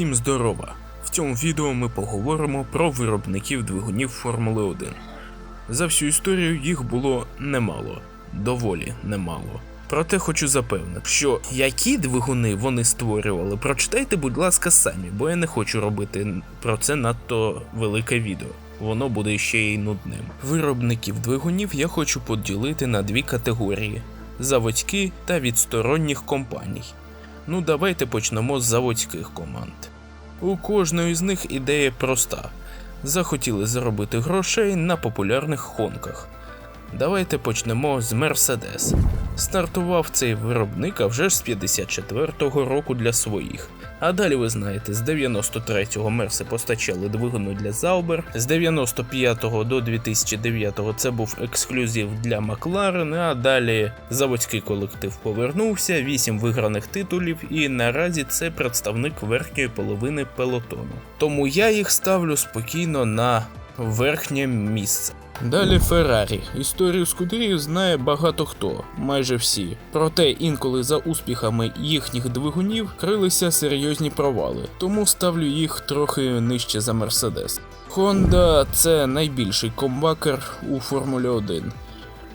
Усім здорова! В цьому відео ми поговоримо про виробників двигунів Формули 1. За всю історію їх було немало, доволі немало. Проте хочу запевнити, що які двигуни вони створювали, прочитайте, будь ласка, самі, бо я не хочу робити про це надто велике відео. Воно буде ще й нудним. Виробників двигунів я хочу поділити на дві категорії: заводські та відсторонніх компаній. Ну, давайте почнемо з заводських команд. У кожної з них ідея проста: захотіли заробити грошей на популярних хонках. Давайте почнемо з Мерседес. Стартував цей виробник а вже з 54-го року для своїх. А далі ви знаєте, з 93-го Мерси постачали двигуни для Заубер, з 95-го до 2009-го це був ексклюзив для Макларен, а далі заводський колектив повернувся, 8 виграних титулів, і наразі це представник верхньої половини пелотону. Тому я їх ставлю спокійно на верхнє місце. Далі Феррарі. Історію скутерів знає багато хто, майже всі. Проте інколи за успіхами їхніх двигунів крилися серйозні провали, тому ставлю їх трохи нижче за Мерседес. Honda – це найбільший комбакер у Формулі 1.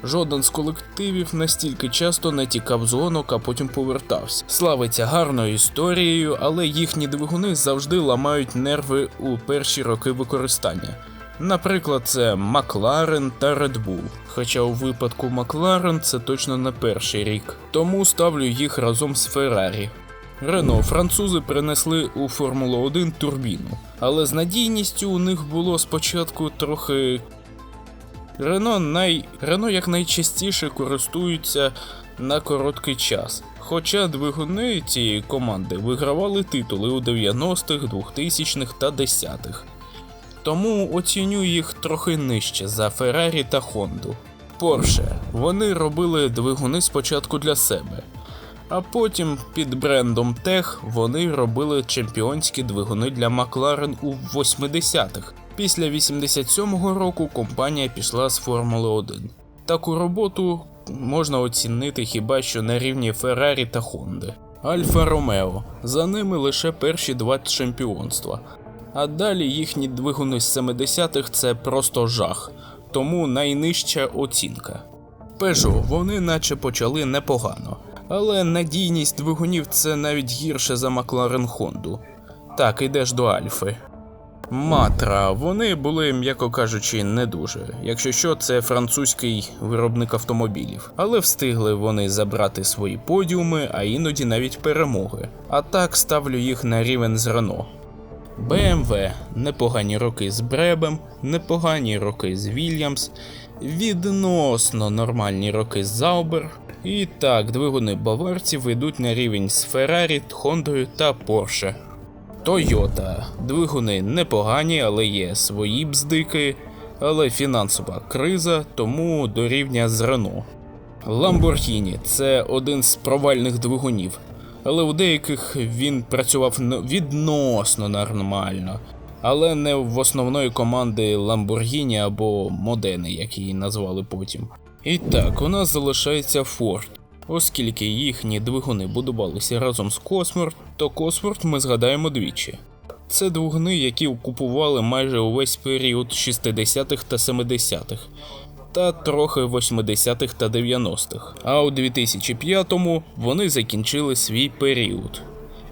Жоден з колективів настільки часто не тікав з гонок, а потім повертався. Славиться гарною історією, але їхні двигуни завжди ламають нерви у перші роки використання. Наприклад, це Макларен та Red Bull. Хоча у випадку Макларен це точно не перший рік. Тому ставлю їх разом з Феррарі. Рено французи принесли у Формулу 1 турбіну, але з надійністю у них було спочатку трохи. Рено най... Рено якнайчастіше користуються на короткий час. Хоча двигуни цієї команди вигравали титули у 90-х, 2000-х та 10-х тому оціню їх трохи нижче за Феррарі та Хонду. Порше вони робили двигуни спочатку для себе, а потім під брендом Тех вони робили чемпіонські двигуни для Макларен у 80-х. Після 87-го року компанія пішла з Формули 1. Таку роботу можна оцінити хіба що на рівні Феррарі та Хонди. Альфа Ромео. За ними лише перші два чемпіонства а далі їхні двигуни з 70-х це просто жах, тому найнижча оцінка. Peugeot вони наче почали непогано, але надійність двигунів це навіть гірше за Макларен Хонду. Так, ідеш до Альфи. Матра, вони були, м'яко кажучи, не дуже. Якщо що, це французький виробник автомобілів, але встигли вони забрати свої подіуми, а іноді навіть перемоги. А так ставлю їх на рівень з Рено. BMW, непогані роки з Бребем, непогані роки з Вільямс, відносно нормальні роки з Заубер. І так, двигуни баварців йдуть на рівень з Феррарі, Хондою та Porsche. Toyota. Двигуни непогані, але є свої бздики, але фінансова криза, тому до рівня з Renault. Lamborghini – це один з провальних двигунів але у деяких він працював відносно нормально, але не в основної команди Lamborghini або Modena, як її назвали потім. І так, у нас залишається Ford. Оскільки їхні двигуни будувалися разом з Cosworth, то Cosworth ми згадаємо двічі. Це двигуни, які купували майже увесь період 60-х та 70-х, та трохи 80-х та 90-х. А у 2005-му вони закінчили свій період.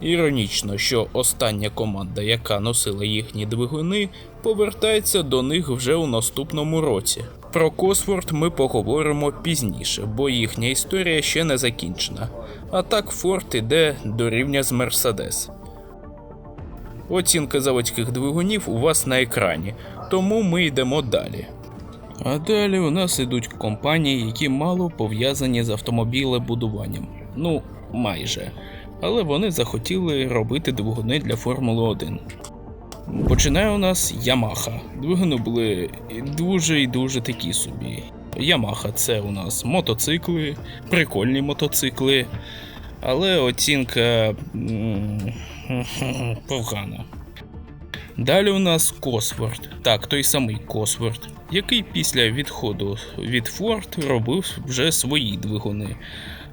Іронічно, що остання команда, яка носила їхні двигуни, повертається до них вже у наступному році. Про Косфорд ми поговоримо пізніше, бо їхня історія ще не закінчена. А так Форд іде до рівня з Мерседес. Оцінка заводських двигунів у вас на екрані, тому ми йдемо далі. А далі у нас ідуть компанії, які мало пов'язані з автомобілебудуванням. Ну, майже. Але вони захотіли робити двигуни для Формули 1. Починає у нас Ямаха. Двигуни були дуже і дуже такі собі. Ямаха це у нас мотоцикли, прикольні мотоцикли, але оцінка погана. Далі у нас Косворд, так, той самий Косворд, який після відходу від Форд робив вже свої двигуни,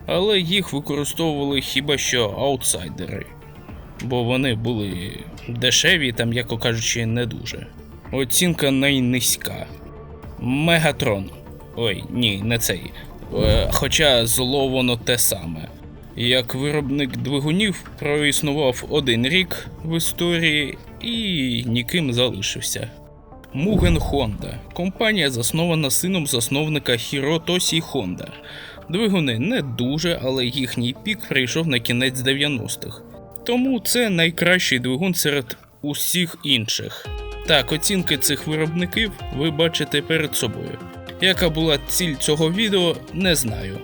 але їх використовували хіба що аутсайдери. бо вони були дешеві та, м'яко кажучи, не дуже. Оцінка найнизька. Мегатрон. Ой, ні, не цей. Е, хоча зло воно те саме. Як виробник двигунів проіснував один рік в історії і ніким залишився. Муген Honda. Компанія заснована сином засновника Хіротосі Honda. Двигуни не дуже, але їхній пік прийшов на кінець 90-х. Тому це найкращий двигун серед усіх інших. Так, оцінки цих виробників ви бачите перед собою. Яка була ціль цього відео, не знаю.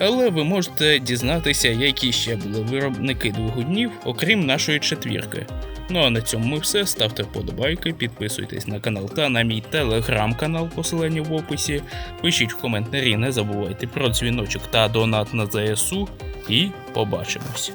Але ви можете дізнатися, які ще були виробники двигунів, окрім нашої четвірки. Ну а на цьому ми все. Ставте вподобайки, підписуйтесь на канал та на мій телеграм-канал, посилання в описі. Пишіть в коментарі, не забувайте про дзвіночок та донат на ЗСУ. І побачимось.